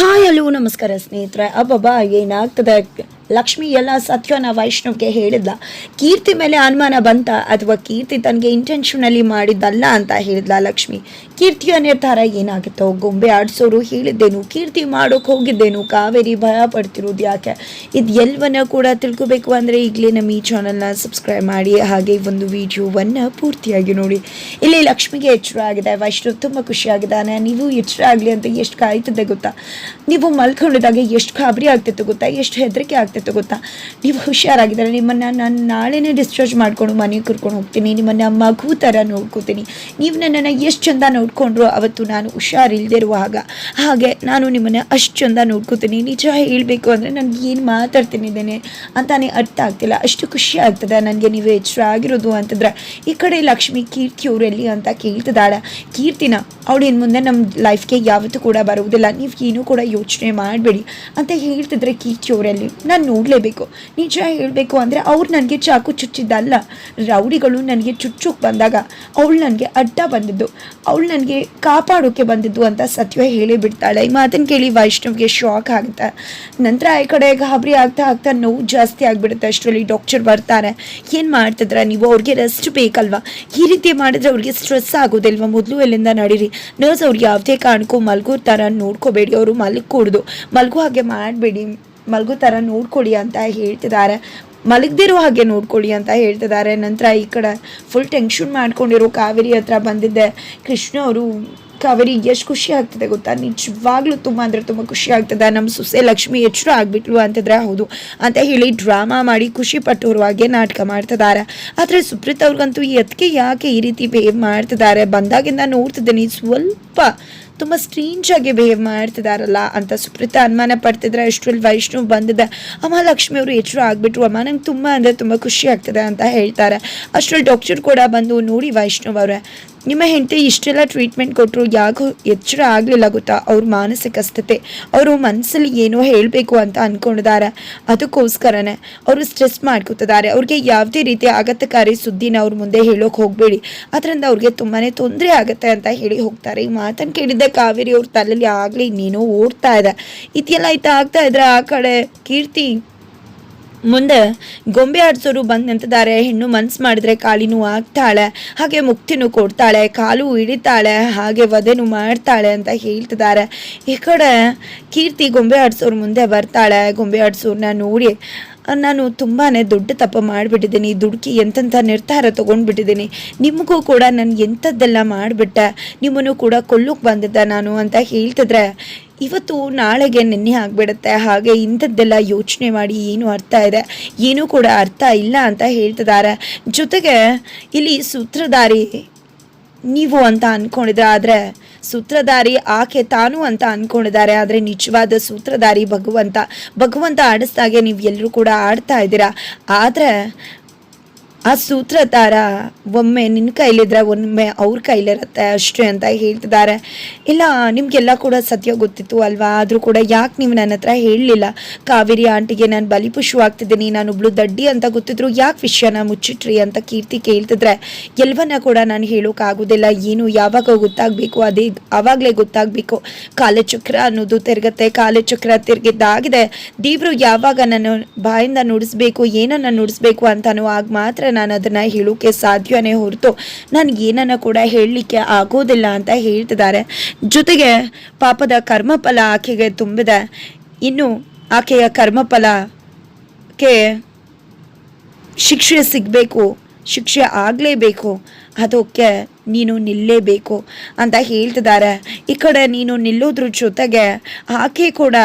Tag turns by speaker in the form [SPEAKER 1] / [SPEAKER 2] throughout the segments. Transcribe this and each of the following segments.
[SPEAKER 1] Hi hello ನಮಸ್ಕಾರ ಸ್ನೇಹಿತರೆ. ಅಬ್ಬಬ್ಬಾ, ಏನಾಗ್ತದೆ? ಲಕ್ಷ್ಮಿ ಎಲ್ಲ ಸತ್ಯನ ವೈಷ್ಣವ್ಗೆ ಹೇಳಿದ್ಲ. ಕೀರ್ತಿ ಮೇಲೆ ಅನುಮಾನ ಬಂತ ಅಥವಾ ಕೀರ್ತಿ ತನಗೆ ಇಂಟೆನ್ಷನಲ್ಲಿ ಮಾಡಿದ್ದಲ್ಲ ಅಂತ ಹೇಳಿದ್ಲ ಲಕ್ಷ್ಮಿ. ಕೀರ್ತಿಯ ನಿರ್ಧಾರ ಏನಾಗುತ್ತೋ ಗೊಂಬೆ ಆಡಿಸೋರು ಹೇಳಿದ್ದೇನು, ಕೀರ್ತಿ ಮಾಡೋಕೆ ಹೋಗಿದ್ದೇನು, ಕಾವೇರಿ ಭಯ ಪಡ್ತಿರೋದು ಯಾಕೆ? ಇದು ಎಲ್ಲವನ್ನ ಕೂಡ ತಿಳ್ಕೊಬೇಕು ಅಂದರೆ ಈಗಲೇ ನಮ್ಮ ಈ ಚಾನಲ್ನ ಸಬ್ಸ್ಕ್ರೈಬ್ ಮಾಡಿ, ಹಾಗೆ ಒಂದು ವಿಡಿಯೋವನ್ನು ಪೂರ್ತಿಯಾಗಿ ನೋಡಿ. ಇಲ್ಲಿ ಲಕ್ಷ್ಮಿಗೆ ಎಚ್ಚರ ಆಗಿದೆ, ವೈಷ್ಣವ್ ತುಂಬ ಖುಷಿಯಾಗಿದ್ದಾನೆ ನೀವು ಎಚ್ಚರ ಆಗಲಿ ಅಂತ ಎಷ್ಟು ಕಾಯ್ತದೆ ಗೊತ್ತಾ? ನೀವು ಮಲ್ಕೊಂಡಿದ್ದಾಗ ಎಷ್ಟು ಖಾಬರಿ ಆಗ್ತಿತ್ತು ಗೊತ್ತಾ? ಎಷ್ಟು ಹೆದರಿಕೆ ಆಗ್ತಿತ್ತು ಗೊತ್ತಾ? ನೀವು ಹುಷಾರಾಗಿದ್ದಾರೆ ನಿಮ್ಮನ್ನು ನಾನು ನಾಳೆನೇ ಡಿಸ್ಚಾರ್ಜ್ ಮಾಡ್ಕೊಂಡು ಮನೆಗೆ ಕರ್ಕೊಂಡು ಹೋಗ್ತೀನಿ, ನಿಮ್ಮನ್ನು ಮಗು ಥರ ನೋಡ್ಕೋತೀನಿ. ನೀವು ನನ್ನನ್ನು ಎಷ್ಟು ಚಂದ ನೋಡಿಕೊಂಡ್ರು, ಅವತ್ತು ನಾನು ಹುಷಾರಿಲ್ದಿರುವಾಗ. ಹಾಗೆ ನಾನು ನಿಮ್ಮನ್ನು ಅಷ್ಟು ಚಂದ ನೋಡ್ಕೋತೀನಿ, ನಿಜ ಹೇಳಬೇಕು ಅಂದರೆ ನನಗೆ ಏನು ಮಾತಾಡ್ತೀನಿದ್ದೇನೆ ಅಂತಾನೆ ಅರ್ಥ ಆಗ್ತಿಲ್ಲ. ಅಷ್ಟು ಖುಷಿ ಆಗ್ತದೆ ನನಗೆ ನೀವು ಎಚ್ಚರ ಆಗಿರೋದು ಅಂತಂದ್ರೆ, ಈ ಕಡೆ ಲಕ್ಷ್ಮಿ ಕೀರ್ತಿ ಅವರೆಲ್ಲಿ ಅಂತ ಕೇಳ್ತಿದ್ದಾಳೆ. ಕೀರ್ತಿನ, ಅವಳು ಇನ್ನು ಮುಂದೆ ನಮ್ಮ ಲೈಫ್ಗೆ ಯಾವತ್ತೂ ಕೂಡ ಬರುವುದಿಲ್ಲ, ನೀವು ಏನೂ ಕೂಡ ಯೋಚನೆ ಮಾಡಬೇಡಿ ಅಂತ ಹೇಳ್ತಿದ್ರೆ ಕೀರ್ತಿ ಅವರಲ್ಲಿ ನಾನು ನೋಡಲೇಬೇಕು. ನಿಜ ಹೇಳಬೇಕು ಅಂದರೆ ಅವ್ರು ನನಗೆ ಚಾಕು ಚುಚ್ಚಿದ್ದಲ್ಲ. ರೌಡಿಗಳು ನನಗೆ ಚುಚ್ಚುಕ್ ಬಂದಾಗ, ಅವಳು ನನಗೆ ಅಡ್ಡ ಬಂದಿದ್ದು. ಅವಳು ನನಗೆ ಕಾಪಾಡೋಕೆ ಬಂದಿದ್ದು ಅಂತ ಸತ್ಯ ಹೇಳಿ ಬಿಡ್ತಾಳೆ. ಈ ಮಾತನ್ನು ಕೇಳಿ ವೈಷ್ಣವ್ಗೆ ಶಾಕ್ ಆಗುತ್ತೆ. ನಂತರ ಈ ಕಡೆ ಗಾಬರಿ ಆಗ್ತಾ ಆಗ್ತಾ ನೋವು ಜಾಸ್ತಿ ಆಗಿಬಿಡುತ್ತೆ. ಅಷ್ಟರಲ್ಲಿ ಡಾಕ್ಟರ್ ಬರ್ತಾರೆ. ಏನು ಮಾಡ್ತಿದ್ರ ನೀವು? ಅವ್ರಿಗೆ ರೆಸ್ಟ್ ಬೇಕಲ್ವಾ? ಈ ರೀತಿ ಮಾಡಿದ್ರೆ ಅವ್ರಿಗೆ ಸ್ಟ್ರೆಸ್ ಆಗೋದಿಲ್ವಾ? ಮೊದಲು ಎಲ್ಲಿಂದ ನಡೀರಿ? ನರ್ಸ್ ಅವ್ರಿಗೆ ಯಾವುದೇ ಕಾರಣಕ್ಕೂ ಮಲಗೋ ಥರ ನೋಡ್ಕೋಬೇಡಿ. ಅವರು ಮಲಗಕೂಡ್ದು ಮಲಗೋ ಹಾಗೆ ಮಾಡಬೇಡಿ. ಮಲಗೋ ಥರ ನೋಡ್ಕೊಳ್ಳಿ ಅಂತ ಹೇಳ್ತಿದ್ದಾರೆ. ಮಲಗದಿರೋ ಹಾಗೆ ನೋಡ್ಕೊಳ್ಳಿ ಅಂತ ಹೇಳ್ತಿದ್ದಾರೆ. ನಂತರ ಈ ಕಡೆ ಫುಲ್ ಟೆನ್ಷನ್ ಮಾಡ್ಕೊಂಡಿರೋ ಕಾವೇರಿ ಹತ್ರ ಬಂದಿದ್ದೆ ಕೃಷ್ಣ ಅವರು, ಕಾವೇರಿ ಎಷ್ಟು ಖುಷಿ ಆಗ್ತದೆ ಗೊತ್ತಾ? ನಿಜವಾಗ್ಲೂ ತುಂಬ ಅಂದರೆ ತುಂಬ ಖುಷಿ ಆಗ್ತದೆ. ನಮ್ಮ ಸೊಸೆ ಲಕ್ಷ್ಮಿ ಎಷ್ಟು ಆಗ್ಬಿಟ್ಲು ಅಂತಂದ್ರೆ ಹೌದು. ಅಂತ ಹೇಳಿ ಡ್ರಾಮಾ ಮಾಡಿ ಖುಷಿ ಪಟ್ಟೋರು ಹಾಗೆ ನಾಟಕ ಮಾಡ್ತಿದ್ದಾರೆ. ಆದರೆ ಸುಪ್ರೀತ್ ಅವ್ರಿಗಂತೂ ಎದಕ್ಕೆ ಯಾಕೆ ಈ ರೀತಿ ಬಿಹೇವ್ ಮಾಡ್ತಿದ್ದಾರೆ? ಬಂದಾಗಿಂದ ನೋಡ್ತಿದ್ದೀನಿ. ಸ್ವಲ್ಪ ತುಂಬ ಸ್ಟ್ರೀಂಜ್ ಆಗಿ ಬಿಹೇವ್ ಮಾಡ್ತಿದಾರಲ್ಲ ಅಂತ ಸುಪ್ರೀತ ಅನುಮಾನ ಪಡ್ತಿದ್ರೆ ಅಷ್ಟರಲ್ಲಿ ವೈಷ್ಣವ್ ಬಂದಿದೆ. ಅಮ್ಮ, ಲಕ್ಷ್ಮಿ ಅವರು ಎಚ್ಚರು ಆಗ್ಬಿಟ್ರು. ಅಮ್ಮ, ನಂಗೆ ತುಂಬ ಅಂದರೆ ತುಂಬ ಖುಷಿ ಆಗ್ತದೆ ಅಂತ ಹೇಳ್ತಾರೆ. ಅಷ್ಟರಲ್ಲಿ ಡಾಕ್ಟರ್ ಕೂಡ ಬಂದು ನೋಡಿ ವೈಷ್ಣವ್ ಅವರೇ. ನಿಮ್ಮ ಹೆಂಡತಿ ಇಷ್ಟೆಲ್ಲ ಟ್ರೀಟ್ಮೆಂಟ್ ಕೊಟ್ಟರು ಯಾಕೋ ಎಚ್ಚರ ಆಗಲಿಲ್ಲ ಗೊತ್ತಾ? ಅವ್ರ ಮಾನಸಿಕ ಸ್ಥಿತಿ, ಅವರು ಮನಸ್ಸಲ್ಲಿ ಏನೋ ಹೇಳಬೇಕು ಅಂತ ಅಂದ್ಕೊಂಡಿದ್ದಾರೆ ಅದಕ್ಕೋಸ್ಕರನೇ ಅವರು ಸ್ಟ್ರೆಸ್ ಮಾಡ್ಕೋತಿದ್ದಾರೆ. ಅವ್ರಿಗೆ ಯಾವುದೇ ರೀತಿ ಅಗತ್ಯಕಾರಿ ಸುದ್ದಿನ ಅವ್ರ ಮುಂದೆ ಹೇಳೋಕೆ ಹೋಗಬೇಡಿ. ಅದರಿಂದ ಅವ್ರಿಗೆ ತುಂಬಾ ತೊಂದರೆ ಆಗುತ್ತೆ ಅಂತ ಹೇಳಿ ಹೋಗ್ತಾರೆ. ಈ ಮಾತನ್ನು ಕೇಳಿದ್ದೆ ಕಾವೇರಿ ಅವ್ರ ತಲೆಯಲ್ಲಿ ಆಗಲಿ ನೀನು ಓಡ್ತಾ ಇದೆ. ಇದೆಲ್ಲ ಆಯ್ತಾ? ಆಗ್ತಾ ಇದ್ರೆ ಆ ಕಡೆ? ಕೀರ್ತಿ? ಮುಂದೆ ಗೊಂಬೆ ಆಡಿಸೋರು ಬಂದು ನಿಂತಿದ್ದಾರೆ. ಹೆಣ್ಣು ಮನ್ಸು ಮಾಡಿದ್ರೆ ಕಾಲಿನೂ ಆಗ್ತಾಳೆ. ಹಾಗೆ ಮುಕ್ತಿನೂ ಕೊಡ್ತಾಳೆ. ಕಾಲು ಹಿಡಿತಾಳೆ. ಹಾಗೆ ವಧೆನೂ ಮಾಡ್ತಾಳೆ ಅಂತ ಹೇಳ್ತಿದ್ದಾರೆ. ಈ ಕಡೆ ಕೀರ್ತಿ ಗೊಂಬೆ ಆಡಿಸೋರು ಮುಂದೆ ಬರ್ತಾಳೆ. ಗೊಂಬೆ ಆಡ್ಸೋರ್ನ ನೋಡಿ ನಾನು ತುಂಬಾ ದೊಡ್ಡ ತಪ್ಪು ಮಾಡಿಬಿಟ್ಟಿದ್ದೀನಿ. ದುಡುಕಿ ಎಂತೆಂಥ ನಿರ್ಧಾರ ತೊಗೊಂಡ್ಬಿಟ್ಟಿದ್ದೀನಿ. ನಿಮಗೂ ಕೂಡ ನಾನು ಎಂಥದ್ದೆಲ್ಲ ಮಾಡಿಬಿಟ್ಟೆ, ನಿಮ್ಮನ್ನು ಕೂಡ ಕೊಲ್ಲೋಕೆ ಬಂದಿದ್ದೆ ನಾನು ಅಂತ ಹೇಳ್ತಿದ್ರೆ, ಇವತ್ತು ನಾಳೆಗೆ ನೆನ್ನೆ ಆಗಿಬಿಡುತ್ತೆ. ಹಾಗೆ ಇಂಥದ್ದೆಲ್ಲ ಯೋಚನೆ ಮಾಡಿ ಏನು ಅರ್ಥ ಇದೆ, ಏನೂ ಕೂಡ ಅರ್ಥ ಇಲ್ಲ ಅಂತ ಹೇಳ್ತಿದ್ದಾರೆ. ಜೊತೆಗೆ ಇಲ್ಲಿ ಸೂತ್ರಧಾರಿ ನೀವು ಅಂತ ಅಂದ್ಕೊಂಡಿದ್ರೆ ಆದರೆ ಸೂತ್ರಧಾರಿ ಆಕೆ ತಾನು ಅಂತ ಅಂದ್ಕೊಂಡಿದ್ದಾರೆ ಆದರೆ ನಿಜವಾದ ಸೂತ್ರಧಾರಿ ಭಗವಂತ ಭಗವಂತ ಆಡಿಸ್ದಾಗೆ ನೀವು ಎಲ್ಲರೂ ಕೂಡ ಆಡ್ತಾ ಇದ್ದೀರಾ? ಆದರೆ ಆ ಸೂತ್ರಧಾರ ಒಮ್ಮೆ ನಿನ್ನ ಕೈಲಿದ್ರೆ, ಒಮ್ಮೆ ಅವ್ರ ಕೈಲಿರುತ್ತೆ ಅಷ್ಟೇ ಅಂತ ಹೇಳ್ತಿದ್ದಾರೆ ಇಲ್ಲ, ನಿಮಗೆಲ್ಲ ಕೂಡ ಸತ್ಯ ಗೊತ್ತಿತ್ತು ಅಲ್ವಾ? ಆದರೂ ಕೂಡ ಯಾಕೆ ನೀವು ನನ್ನ ಹತ್ರ ಹೇಳಲಿಲ್ಲ? ಕಾವೇರಿ ಆಂಟಿಗೆ ನಾನು ಬಲಿಪುಷ್ಪವಾಗ್ತಿದ್ದೀನಿ ನಾನು ಒಬ್ಳು ದಡ್ಡಿ ಅಂತ ಗೊತ್ತಿದ್ರು ಯಾಕೆ ವಿಷಯನ ಮುಚ್ಚಿಟ್ರಿ ಅಂತ ಕೀರ್ತಿ ಕೇಳ್ತಿದ್ರೆ. ಎಲ್ಲವನ್ನ ಕೂಡ ನಾನು ಹೇಳೋಕ್ಕಾಗೋದಿಲ್ಲ ಏನು ಯಾವಾಗ ಗೊತ್ತಾಗಬೇಕು, ಅದೇ ಆವಾಗಲೇ ಗೊತ್ತಾಗಬೇಕು. ಕಾಲಚಕ್ರ ಅನ್ನೋದು ತಿರುಗತ್ತೆ, ಕಾಲಚಕ್ರ ತಿರುಗಿದ್ದಾಗಿದೆ. ದೇವರು ಯಾವಾಗ ನಾನು ಬಾಯಿಂದ ನುಡಿಸ್ಬೇಕು, ಏನನ್ನ ನುಡಿಸ್ಬೇಕು ಅಂತಾನೋ ಆಗ ಮಾತ್ರ ನಾನು ಅದನ್ನು ಹೇಳೋಕ್ಕೆ ಸಾಧ್ಯವೇ ಹೊರತು ನಾನು ಏನನ್ನು ಕೂಡ ಹೇಳಲಿಕ್ಕೆ ಆಗೋದಿಲ್ಲ ಅಂತ ಹೇಳ್ತಿದ್ದಾರೆ. ಜೊತೆಗೆ ಪಾಪದ ಕರ್ಮಫಲ ಆಕೆಗೆ ತುಂಬಿದೆ. ಇನ್ನು ಆಕೆಯ ಕರ್ಮಫಲಕ್ಕೆ ಶಿಕ್ಷೆ ಸಿಗಬೇಕು. ಶಿಕ್ಷೆ ಆಗಲೇಬೇಕು. ಅದಕ್ಕೆ ನೀನು ನಿಲ್ಲೇಬೇಕು ಅಂತ ಹೇಳ್ತಿದ್ದಾರೆ. ಈ ಕಡೆ ನೀನು ನಿಲ್ಲೋದ್ರ ಜೊತೆಗೆ ಆಕೆ ಕೂಡ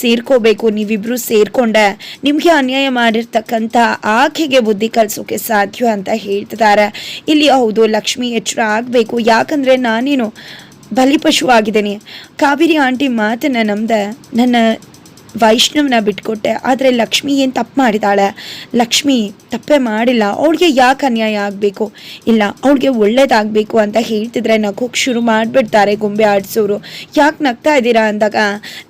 [SPEAKER 1] ಸೇರ್ಕೋಬೇಕು. ನೀವಿಬ್ಬರು ಸೇರಿಕೊಂಡೆ ನಿಮಗೆ ಅನ್ಯಾಯ ಮಾಡಿರ್ತಕ್ಕಂಥ ಆಕೆಗೆ ಬುದ್ಧಿ ಕಲಿಸೋಕೆ ಸಾಧ್ಯ ಅಂತ ಹೇಳ್ತಿದ್ದಾರೆ. ಇಲ್ಲಿ ಹೌದು, ಲಕ್ಷ್ಮಿ ಎಚ್ಚರ ಆಗಬೇಕು. ಯಾಕಂದರೆ ನಾನೇನು ಬಲಿಪಶು ಆಗಿದ್ದೀನಿ ಕಾವೇರಿ ಆಂಟಿ ಮಾತನ್ನು ನಂಬದೆ ನನ್ನ ವೈಷ್ಣವನ ಬಿಟ್ಕೊಟ್ಟೆ. ಆದರೆ ಲಕ್ಷ್ಮಿ ಏನು ತಪ್ಪು ಮಾಡಿದಾಳೆ? ಲಕ್ಷ್ಮಿ ತಪ್ಪೇ ಮಾಡಿಲ್ಲ. ಅವಳಿಗೆ ಯಾಕೆ ಅನ್ಯಾಯ ಆಗಬೇಕು? ಇಲ್ಲ ಅವಳಿಗೆ ಒಳ್ಳೇದಾಗಬೇಕು ಅಂತ ಹೇಳ್ತಿದ್ರೆ ನಗೋಕೆ ಶುರು ಮಾಡಿಬಿಡ್ತಾರೆ ಗೊಂಬೆ ಆಡಿಸೋರು. ಯಾಕೆ ನಗ್ತಾ ಇದ್ದೀರಾ ಅಂದಾಗ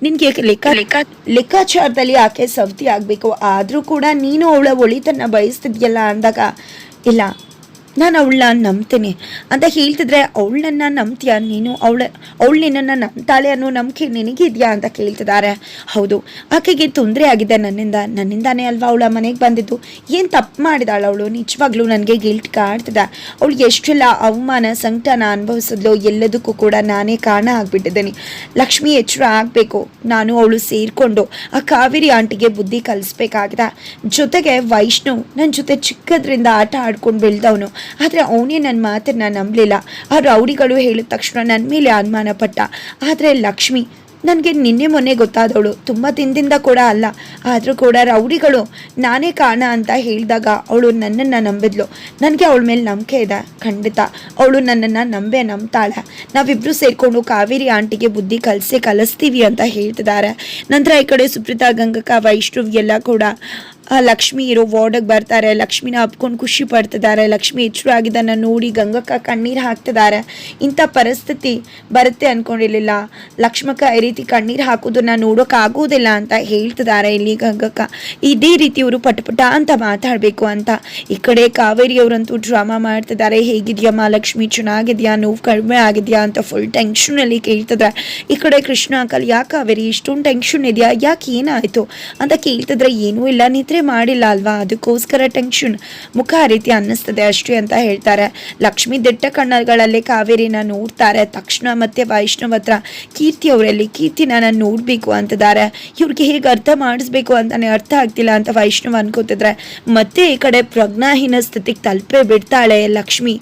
[SPEAKER 1] ನಿನಗೆ ಲೆಕ್ಕ ಲೆಕ್ಕ ಲೆಕ್ಕಾಚಾರದಲ್ಲಿ ಆಕೆ ಸವತಿ ಆಗಬೇಕು? ಆದರೂ ಕೂಡ ನೀನು ಅವಳ ಒಳಿತನ್ನು ಬಯಸ್ತಿದ್ಯಲ್ಲ ಅಂದಾಗ ಇಲ್ಲ ನಾನು ಅವಳನ್ನ ನಂಬ್ತೀನಿ. ಅಂತ ಹೇಳ್ತಿದ್ರೆ ಅವಳನ್ನ ನಂಬ್ತೀಯ? ನೀನು ಅವಳ, ಅವಳು ನಿನ್ನನ್ನು ನಂಬ್ತಾಳೆ ಅನ್ನೋ ನಂಬಿಕೆ ನಿನಗಿದೆಯಾ? ಅಂತ ಕೇಳ್ತಿದ್ದಾರೆ. ಹೌದು. ಆಕೆಗೆ ತೊಂದರೆ ಆಗಿದೆ ನನ್ನಿಂದ. ನನ್ನಿಂದಾನೇ ಅಲ್ವಾ ಅವಳ ಮನೆಗೆ ಬಂದಿದ್ದು? ಏನು ತಪ್ಪು ಮಾಡಿದಾಳು ಅವಳು? ನಿಜವಾಗ್ಲೂ ನನಗೆ ಗಿಲ್ಟ್ ಕಾಡ್ತಿದೆ ಅವಳು ಎಷ್ಟೆಲ್ಲ ಅವಮಾನ ಸಂಕಟನ ಅನುಭವಿಸಿದ್ಲು ಎಲ್ಲದಕ್ಕೂ ಕೂಡ ನಾನೇ ಕಾರಣ ಆಗಿಬಿಟ್ಟಿದ್ದೀನಿ. ಲಕ್ಷ್ಮಿ ಎಚ್ಚರ ಆಗಬೇಕು. ನಾನು ಅವಳು ಸೇರಿಕೊಂಡು ಆ ಕಾವೇರಿ ಆಂಟಿಗೆ ಬುದ್ಧಿ ಕಲಿಸ್ಬೇಕಾಗಿದೆ. ಜೊತೆಗೆ ವೈಷ್ಣು ನನ್ನ ಜೊತೆ ಚಿಕ್ಕದ್ರಿಂದ ಆಟ ಆಡ್ಕೊಂಡು ಬೆಳೆದವನು. ಆದರೆ ಅವನೇ ನನ್ನ ಮಾತನ್ನ ನಂಬಲಿಲ್ಲ. ಆ ರೌಡಿಗಳು ಹೇಳಿದ ತಕ್ಷಣ ನನ್ನ ಮೇಲೆ ಅನುಮಾನ ಪಟ್ಟ. ಆದರೆ ಲಕ್ಷ್ಮಿ, ನನಗೆ ನಿನ್ನೆ ಮೊನ್ನೆ ಗೊತ್ತಾದವಳು. ತುಂಬ ದಿನದಿಂದ ಕೂಡ ಅಲ್ಲ. ಆದರೂ ಕೂಡ ರೌಡಿಗಳು ನಾನೇ ಕಾರಣ ಅಂತ ಹೇಳಿದಾಗ ಅವಳು ನನ್ನನ್ನು ನಂಬಿದ್ಲು. ನನಗೆ ಅವಳ ಮೇಲೆ ನಂಬಿಕೆ ಇದೆ. ಖಂಡಿತ. ಅವಳು ನನ್ನನ್ನು ನಂಬೆ ನಂಬ್ತಾಳೆ. ನಾವಿಬ್ಬರು ಸೇರಿಕೊಂಡು ಕಾವೇರಿ ಆಂಟಿಗೆ ಬುದ್ಧಿ ಕಲಿಸಿ ಕಲಿಸ್ತೀವಿ ಅಂತ ಹೇಳ್ತಿದ್ದಾರೆ. ನಂತರ ಈ ಕಡೆ ಸುಪ್ರೀತಾ, ಗಂಗಕ್ಕ, ವೈಷ್ಣವ್ ಎಲ್ಲ ಕೂಡ ಲಕ್ಷ್ಮಿ ಇರೋ ವಾರ್ಡಗೆ ಬರ್ತಾರೆ, ಲಕ್ಷ್ಮಿನ ಹಬ್ಕೊಂಡು ಖುಷಿ ಪಡ್ತಿದ್ದಾರೆ ಲಕ್ಷ್ಮಿ ಹೆಚ್ಚು ಆಗಿದ್ದನ್ನು ನೋಡಿ ಗಂಗಕ್ಕ ಕಣ್ಣೀರು ಹಾಕ್ತಿದ್ದಾರೆ ಇಂಥ ಪರಿಸ್ಥಿತಿ ಬರುತ್ತೆ ಅಂದ್ಕೊಂಡಿರಲಿಲ್ಲ ಲಕ್ಷ್ಮಕ್ಕ ಈ ರೀತಿ ಕಣ್ಣೀರು ಹಾಕೋದನ್ನು ನೋಡೋಕ್ಕಾಗೋದಿಲ್ಲ ಅಂತ ಹೇಳ್ತಿದ್ದಾರೆ ಇಲ್ಲಿ ಗಂಗಕ್ಕ. ಇದೇ ರೀತಿ ಇವರು ಪಟಪಟ ಅಂತ ಮಾತಾಡಬೇಕು ಅಂತ. ಈ ಕಡೆ ಕಾವೇರಿಯವರಂತೂ ಡ್ರಾಮಾ ಮಾಡ್ತಿದ್ದಾರೆ ಹೇಗಿದೆಯಮ್ಮ ಲಕ್ಷ್ಮಿ ಚೆನ್ನಾಗಿದೆಯಾ? ನೋವು ಕಡಿಮೆ ಆಗಿದೆಯಾ ಅಂತ ಫುಲ್ ಟೆನ್ಷನಲ್ಲಿ ಕೇಳ್ತಿದ್ದಾರೆ ಈ ಕಡೆ ಕೃಷ್ಣ, ಅಂಕಲ್, ಯಾಕೆ ಕಾವೇರಿ? ಇಷ್ಟೊಂದು ಟೆನ್ಷನ್ ಇದೆಯಾ? ಯಾಕೆ ಏನಾಯಿತು? ಅಂತ ಕೇಳ್ತಿದ್ರೆ ಏನೂ ಇಲ್ಲ. ನಿದ್ರೆ ಮಾಡಿಲ್ಲ ಅಲ್ವಾ? ಅದಕ್ಕೋಸ್ಕರ ಟೆನ್ಷನ್ ಮುಖ ಆ ರೀತಿ ಅನ್ನಿಸ್ತದೆ ಅಷ್ಟೇ ಅಂತ ಹೇಳ್ತಾರೆ. ಲಕ್ಷ್ಮಿ ದಿಟ್ಟ ಕಣ್ಣಗಳಲ್ಲಿ ಕಾವೇರಿನ ನೋಡ್ತಾರೆ. ತಕ್ಷಣ ಮತ್ತೆ ವೈಷ್ಣವ್ ಹತ್ರ ಕೀರ್ತಿ ಅವರಲ್ಲಿ ಕೀರ್ತಿನ ನಾನು ನೋಡಬೇಕು ಅಂತಿದ್ದಾರೆ ಇವ್ರಿಗೆ ಹೇಗೆ ಅರ್ಥ ಮಾಡಿಸ್ಬೇಕು ಅಂತಾನೆ ಅರ್ಥ ಆಗ್ತಿಲ್ಲ ಅಂತ ವೈಷ್ಣವ್ ಅನ್ಕೋತಿದ್ರೆ. ಮತ್ತೆ ಈ ಕಡೆ ಪ್ರಜ್ಞಾಹೀನ ಸ್ಥಿತಿಗೆ ತಲುಪೇ ಬಿಡ್ತಾಳೆ ಲಕ್ಷ್ಮಿ.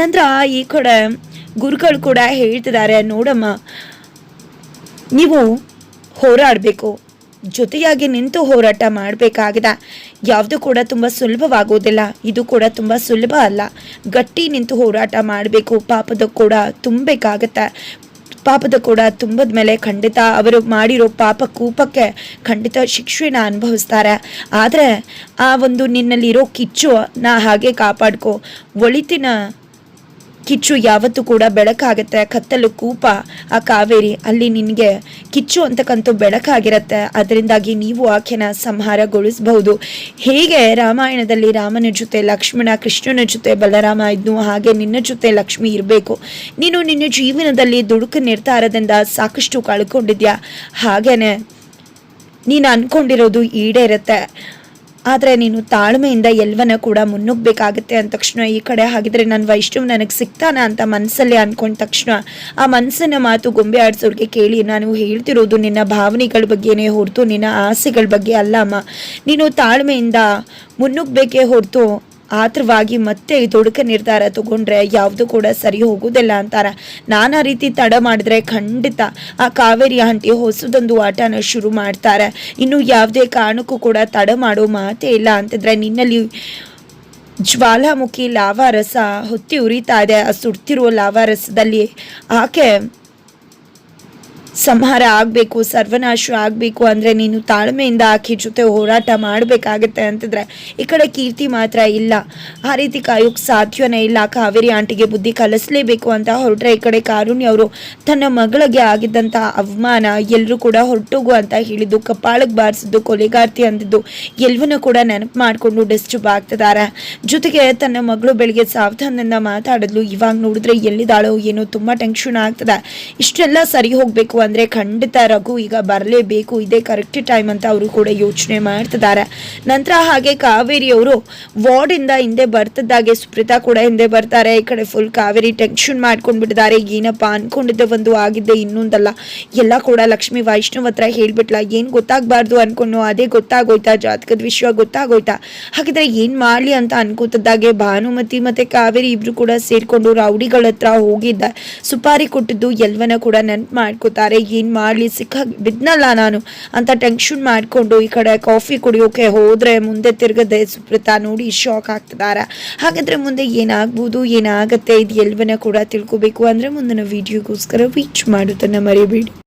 [SPEAKER 1] ನಂತರ ಈ ಕಡೆ ಗುರುಗಳು ಕೂಡ ಹೇಳ್ತಿದ್ದಾರೆ ನೋಡಮ್ಮ, ನೀವು ಹೋರಾಡಬೇಕು. ಜೊತೆಯಾಗಿ ನಿಂತು ಹೋರಾಟ ಮಾಡಬೇಕಾಗಿದೆ. ಯಾವುದು ಕೂಡ ತುಂಬ ಸುಲಭವಾಗೋದಿಲ್ಲ. ಇದು ಕೂಡ ತುಂಬ ಸುಲಭ ಅಲ್ಲ. ಗಟ್ಟಿ ನಿಂತು ಹೋರಾಟ ಮಾಡಬೇಕು. ಪಾಪದ ಕೂಡ ತುಂಬಬೇಕಾಗತ್ತೆ. ಪಾಪದ ಕೂಡ ತುಂಬದ ಮೇಲೆ ಖಂಡಿತ ಅವರು ಮಾಡಿರೋ ಪಾಪ ಕೂಪಕ್ಕೆ ಖಂಡಿತ ಶಿಕ್ಷೆನ ಅನುಭವಿಸ್ತಾರೆ. ಆದರೆ ಆ ಒಂದು ನಿನ್ನಲ್ಲಿರೋ ಕಿಚ್ಚು ನಾ ಹಾಗೆ ಕಾಪಾಡ್ಕೋ. ಒಳಿತಿನ ಕಿಚ್ಚು ಯಾವತ್ತೂ ಕೂಡ ಬೆಳಕಾಗುತ್ತೆ. ಕತ್ತಲು ಕೂಪ ಆ ಕಾವೇರಿ, ಅಲ್ಲಿ ನಿನಗೆ ಕಿಚ್ಚು ಅಂತಕ್ಕಂತೂ ಬೆಳಕಾಗಿರುತ್ತೆ. ಅದರಿಂದಾಗಿ ನೀವು ಆಕೆನ ಸಂಹಾರಗೊಳಿಸಬಹುದು. ಹೇಗೆ ರಾಮಾಯಣದಲ್ಲಿ ರಾಮನ ಜೊತೆ, ಲಕ್ಷ್ಮಣ, ಕೃಷ್ಣನ ಜೊತೆ, ಬಲರಾಮ ಇದ್ನು ಹಾಗೆ ನಿನ್ನ ಜೊತೆ ಲಕ್ಷ್ಮಿ ಇರಬೇಕು. ನೀನು ನಿನ್ನ ಜೀವನದಲ್ಲಿ ದುಡುಕು ನಿರ್ಧಾರದಿಂದ ಸಾಕಷ್ಟು ಕಳ್ಕೊಂಡಿದ್ಯಾ? ಹಾಗೇನೆ, ನೀನು ಅಂದ್ಕೊಂಡಿರೋದು ಈಡೇರುತ್ತೆ. ಆದರೆ ನೀನು ತಾಳ್ಮೆಯಿಂದ ಎಲ್ಲವನ್ನ ಕೂಡ ಮುನ್ನುಗ್ಬೇಕಾಗತ್ತೆ ಅಂದ ತಕ್ಷಣ, ಈ ಕಡೆ ಹಾಗಿದ್ರೆ ನನ್ನ ವೈಷ್ಣವ್ ನನಗೆ ಸಿಗ್ತಾನ ಅಂತ ಮನಸ್ಸಲ್ಲಿ ಅನ್ಕೊಂಡ ತಕ್ಷಣ, ಆ ಮನಸ್ಸಿನ ಮಾತು ಗೊಂಬೆ ಆಡಿಸೋರಿಗೆ ಕೇಳಿ, ನಾನು ಹೇಳ್ತಿರೋದು ನಿನ್ನ ಭಾವನೆಗಳ ಬಗ್ಗೆನೇ ಹೊರತು ನಿನ್ನ ಆಸೆಗಳ ಬಗ್ಗೆ ಅಲ್ಲ, ಅಮ್ಮ. ನೀನು ತಾಳ್ಮೆಯಿಂದ ಮುನ್ನುಗ್ಬೇಕೇ ಹೊರತು ಆತರವಾಗಿ ಮತ್ತೆ ತೊಡಕ ನಿರ್ಧಾರ ತಗೊಂಡ್ರೆ ಯಾವುದು ಕೂಡ ಸರಿ ಹೋಗೋದಿಲ್ಲ ಅಂತಾರೆ. ನಾನಾ ರೀತಿ ತಡ ಮಾಡಿದ್ರೆ ಖಂಡಿತ ಆ ಕಾವೇರಿ ಆಂಟಿ ಹೊಸದೊಂದು ಆಟನ ಶುರು ಮಾಡ್ತಾರೆ. ಇನ್ನು ಯಾವುದೇ ಕಾರಣಕ್ಕೂ ಕೂಡ ತಡ ಮಾಡೋ ಮಾತೇ ಇಲ್ಲ ಅಂತಿದ್ರೆ ನಿನ್ನಲ್ಲಿ ಜ್ವಾಲಾಮುಖಿ ಲಾವಾರಸ ಹೊತ್ತಿ ಉರಿತಾ ಇದೆ. ಆ ಸುಡ್ತಿರುವ ಲಾವಾರಸದಲ್ಲಿ ಆಕೆ ಸಂಹಾರ ಆಗಬೇಕು, ಸರ್ವನಾಶ ಆಗಬೇಕು ಅಂದರೆ ನೀನು ತಾಳ್ಮೆಯಿಂದ ಆಕೆ ಜೊತೆ ಹೋರಾಟ ಮಾಡಬೇಕಾಗತ್ತೆ ಅಂತಿದ್ರೆ ಈ ಕಡೆ ಕೀರ್ತಿ ಮಾತ್ರ ಇಲ್ಲ. ಆ ರೀತಿ ಕಾಯೋಕ್ಕೆ ಸಾಧ್ಯವೇ ಇಲ್ಲ. ಕಾವೇರಿ ಆಂಟಿಗೆ ಬುದ್ಧಿ ಕಲಿಸ್ಲೇಬೇಕು ಅಂತ ಹೊರಟ್ರೆ ಈ ಕಡೆ ಕಾರುಣ್ಯ ಅವರು ತನ್ನ ಮಗಳಿಗೆ ಆಗಿದ್ದಂಥ ಅವಮಾನ ಎಲ್ಲರೂ ಕೂಡ ಹೊರಟೋಗು ಅಂತ ಹೇಳಿದ್ದು ಕಪಾಳಕ್ಕೆ ಬಾರಿಸಿದ್ದು, ಕೊಲೆಗಾರ್ತಿ ಅಂದಿದ್ದು ಎಲ್ಲವನ್ನೂ ಕೂಡ ನೆನಪು ಮಾಡಿಕೊಂಡು ಡಿಸ್ಟರ್ಬ್ ಆಗ್ತಿದ್ದಾರೆ. ಜೊತೆಗೆ ತನ್ನ ಮಗಳು ಬೆಳಿಗ್ಗೆ ಸಾವಧಾನದಿಂದ ಮಾತಾಡಿದ್ಲು. ಇವಾಗ ನೋಡಿದ್ರೆ ಎಲ್ಲಿದ್ದಾಳೋ ಏನೋ ತುಂಬ ಟೆನ್ಷನ್ ಆಗ್ತದೆ. ಇಷ್ಟೆಲ್ಲ ಸರಿ ಹೋಗಬೇಕು ಅಂದರೆ ಖಂಡಿತ ರಘು ಈಗ ಬರಲೇಬೇಕು, ಇದೇ ಕರೆಕ್ಟ್ ಟೈಮ್ ಅಂತ ಅವರು ಕೂಡ ಯೋಚನೆ ಮಾಡ್ತಿದ್ದಾರೆ. ನಂತರ ಹಾಗೆ ಕಾವೇರಿ ಅವರು ವಾರ್ಡ್ ಇಂದ ಹಿಂದೆ ಬರ್ತಿದ್ದಾಗೆ ಸುಪ್ರೀತಾ ಕೂಡ ಹಿಂದೆ ಬರ್ತಾರೆ. ಈ ಕಡೆ ಫುಲ್ ಕಾವೇರಿ ಟೆನ್ಷನ್ ಮಾಡ್ಕೊಂಡ್ಬಿಟ್ಟಿದ್ದಾರೆ. ಏನಪ್ಪ ಅನ್ಕೊಂಡಿದ್ದೆ ಒಂದು ಆಗಿದ್ದೆ, ಇನ್ನೊಂದಲ್ಲ. ಎಲ್ಲ ಕೂಡ ಲಕ್ಷ್ಮಿ ವೈಷ್ಣವ್ ಹತ್ರ ಹೇಳ್ಬಿಟ್ಲ, ಏನು ಗೊತ್ತಾಗಬಾರ್ದು ಅನ್ಕೊಂಡು, ಅದೇ ಗೊತ್ತಾಗೋಯ್ತಾ, ಜಾತಕದ ವಿಷಯ ಗೊತ್ತಾಗೋಯ್ತಾ? ಹಾಗಿದ್ರೆ ಏನು ಮಾಡಲಿ ಅಂತ ಅನ್ಕೋತಿದ್ದಾಗೆ ಭಾನುಮತಿ ಮತ್ತೆ ಕಾವೇರಿ ಇಬ್ರು ಕೂಡ ಸೇರಿಕೊಂಡು ರೌಡಿಗಳ ಹತ್ರ ಹೋಗಿದ್ದ, ಸುಪಾರಿ ಕೊಟ್ಟಿದ್ದು ಎಲ್ಲವನ್ನ ಕೂಡ ನೆನ್ಪು ಮಾಡ್ಕೋತಾರೆ. ಏನು ಮಾಡಲಿ ಬಿದ್ನಲ್ಲ ನಾನು. ಅಂತ ಟೆನ್ಷನ್ ಮಾಡಿಕೊಂಡು ಈ ಕಡೆ ಕಾಫಿ ಕುಡಿಯೋಕೆ ಹೋದ್ರೆ ಮುಂದೆ ತಿರುಗದೆ ಸುಪ್ರತಾ ನೋಡಿ ಶಾಕ್ ಆಗ್ತಿದ್ದಾರೆ ಹಾಗಾದ್ರೆ ಮುಂದೆ ಏನಾಗ್ಬೋದು, ಏನಾಗುತ್ತೆ, ಇದು ಎಲ್ವನ್ನ ಕೂಡ ತಿಳ್ಕೊಬೇಕು. ಅಂದ್ರೆ ಮುಂದಿನ ವಿಡಿಯೋಗೋಸ್ಕರ ವೀಚ್ ಮಾಡೋದನ್ನು ಮರಿಬೇಡಿ.